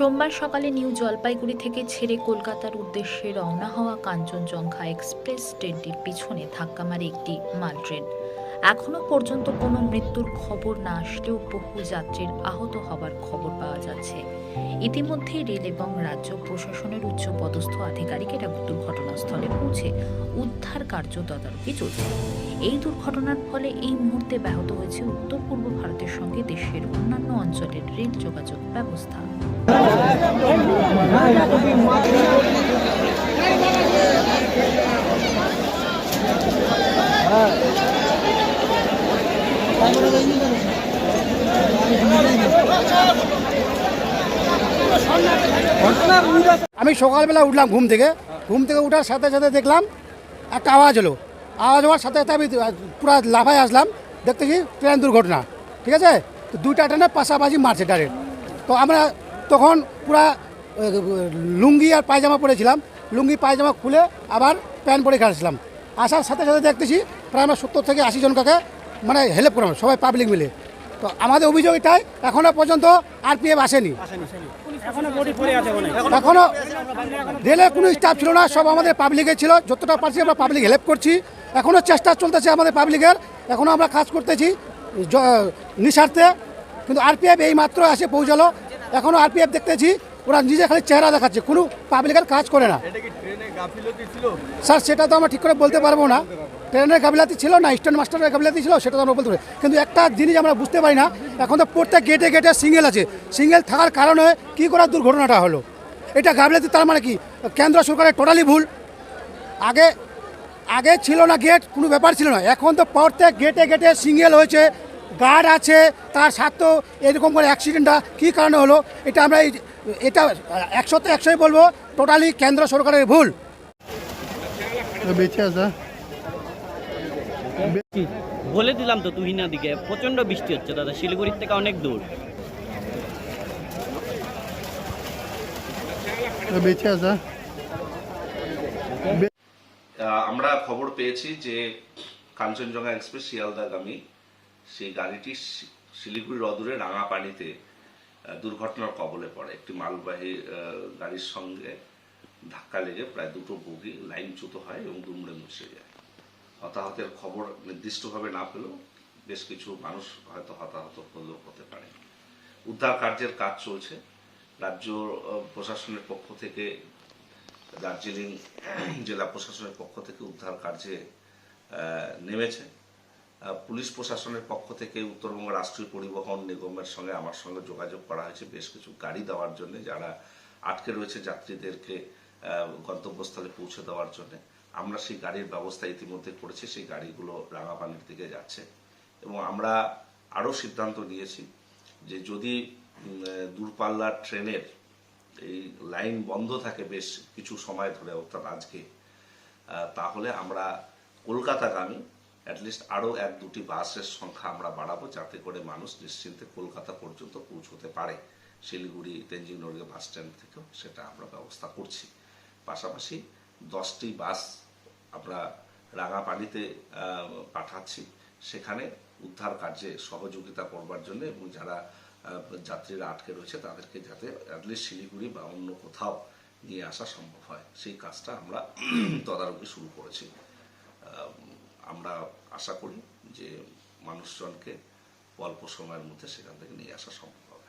সোমবার সকালে নিউ জলপাইগুড়ি থেকে ছেড়ে কলকাতার উদ্দেশ্যে রওনা হওয়া কাঞ্চনজঙ্ঘা এক্সপ্রেস ট্রেনটির পিছনে ধাক্কা মারে একটি মাল ট্রেন এখনও পর্যন্ত কোনো মৃত্যুর খবর না আসলেও বহু যাত্রীর আহত হবার খবর পাওয়া যাচ্ছে। ইতিমধ্যে রেল এবং রাজ্য প্রশাসনের উচ্চ পদস্থ আধিকারিকেরা দুর্ঘটনাস্থলে পৌঁছে উদ্ধার কার্য তদারকি চলছে। এই দুর্ঘটনার ফলে এই মুহূর্তে ব্যাহত হয়েছে উত্তর পূর্ব ভারতের সঙ্গে দেশের অন্যান্য অঞ্চলের রেল যোগাযোগ ব্যবস্থা। আমি সকালবেলা উঠলাম ঘুম থেকে। ঘুম থেকে উঠার সাথে সাথে দেখলাম একটা আওয়াজ হলো। আওয়াজ হওয়ার সাথে সাথে আমি পুরো লাফায় আসলাম। দেখতেছি ট্রেন দুর্ঘটনা, ঠিক আছে? তো দুইটা ট্রেনে পাশাপাশি মারছে ডাইরেক্ট তো আমরা তখন পুরা লুঙ্গি আর পায়জামা পরেছিলাম। লুঙ্গি, পায়জামা খুলে আবার প্যান্ট পরে আসলাম। আসার সাথে সাথে দেখতেছি প্রায় আমরা সত্তর থেকে আশি জনকে মানে হেল্প করলাম সবাই পাবলিক মিলে। তো আমাদের অভিযোগ এটাই এখনও পর্যন্ত আরপিএফ আসেনি। এখনও রেলের কোনো স্টাফ ছিল না সব আমাদের পাবলিকের ছিল। যতটা পারছি আমরা পাবলিক হেল্প করছি। এখনও চেষ্টা চলতেছে আমাদের পাবলিকের এখনও আমরা কাজ করতেছি নিঃস্বার্থে। কিন্তু আরপিএফ এই মাত্র এসে পৌঁছালো। এখনও আরপিএফ দেখতেছি ওরা নিজে খালি চেহারা দেখাচ্ছে কোনো পাবলিকের কাজ করে না। স্যার সেটা তো আমরা ঠিক করে বলতে পারব না। ট্রেনের গাবিলাতি ছিল না স্টেশন মাস্টারের গাবিলাতি ছিল, সেটা তো আমরা বলতে পারি। কিন্তু একটা জিনিস আমরা বুঝতে পারি না, এখন তো প্রত্যেক গেটে গেটে সিঙ্গেল আছে। সিঙ্গেল থাকার কারণে কী করে দুর্ঘটনাটা হলো? এটা গাবিলাতি তার মানে কি? কেন্দ্র সরকারের টোটালি ভুল। আগে আগে ছিল না গেট কোনো ব্যাপার ছিল না। এখন তো প্রত্যেক গেটে গেটে সিঙ্গেল হয়েছে গার্ড আছে, তার সাথেও এরকম করে অ্যাক্সিডেন্টটা কী কারণে হলো? এটা আমরা এটা একশোতে একশোই বলব টোটালি কেন্দ্র সরকারের ভুল। বেঁচে আছে। বলে দিলাম তো তুহিনা দিকে প্রচণ্ড বৃষ্টি হচ্ছে দাদা শিলিগুড়ির থেকে অনেক দূর। বেঁচে আছে আমরা খবর পেয়েছি যে কাঞ্চনজঙ্ঘা এক্সপ্রেস শিয়ালদাগামী সেই গাড়িটি শি- শিলিগুড়ির অদূরে রাঙাপানিতে দুর্ঘটনার কবলে পড়ে। একটি মালবাহী আহ, গাড়ির সঙ্গে ধাক্কা লেগে প্রায় দুটো বগি লাইনচ্যুত হয় এবং দুমড়ে মুছে যায়। হতাহতের খবর নির্দিষ্টভাবে না পেলেও বেশ কিছু মানুষ হয়তো হতাহত হলেও হতে পারে। উদ্ধার কার্যের কাজ চলছে। রাজ্য প্রশাসনের পক্ষ থেকে, দার্জিলিং, জেলা প্রশাসনের পক্ষ থেকে উদ্ধার কার্যে নেমেছে। পুলিশ প্রশাসনের পক্ষ থেকে উত্তরবঙ্গ রাষ্ট্রীয় পরিবহন নিগমের সঙ্গে আমার সঙ্গে যোগাযোগ করা হয়েছে বেশ কিছু গাড়ি দেওয়ার জন্য, যারা আটকে রয়েছে যাত্রীদেরকে গন্তব্যস্থলে পৌঁছে দেওয়ার জন্য। আমরা সেই গাড়ির ব্যবস্থা ইতিমধ্যে করেছি, সেই গাড়িগুলো রাঙাপানির দিকে যাচ্ছে। এবং আমরা আরও সিদ্ধান্ত নিয়েছি যে যদি দূরপাল্লার ট্রেনের এই লাইন বন্ধ থাকে বেশ কিছু সময় ধরে, অর্থাৎ আজকে তাহলে আমরা কলকাতাগামী অ্যাটলিস্ট আরও এক দুটি বাসের সংখ্যা আমরা বাড়াবো যাতে করে মানুষ নিশ্চিন্তে কলকাতা পর্যন্ত পৌঁছতে পারে। শিলিগুড়ি তেঞ্জিং নড়িয়া বাস স্ট্যান্ড থেকেও সেটা আমরা ব্যবস্থা করছি। পাশাপাশি দশটি বাস আমরা রাঙাপানিতে পাঠাচ্ছি। সেখানে উদ্ধার কার্যে সহযোগিতা করবার জন্য এবং যারা যাত্রীরা আটকে রয়েছে তাদেরকে যাতে অ্যাটলিস্ট শিলিগুড়ি বা অন্য কোথাও নিয়ে আসা সম্ভব হয়। সেই কাজটা আমরা তদারকি শুরু করেছি। আমরা আশা করি যে মানুষজনকে অল্প সময়ের মধ্যে সেখান থেকে নিয়ে আসা সম্ভব হবে।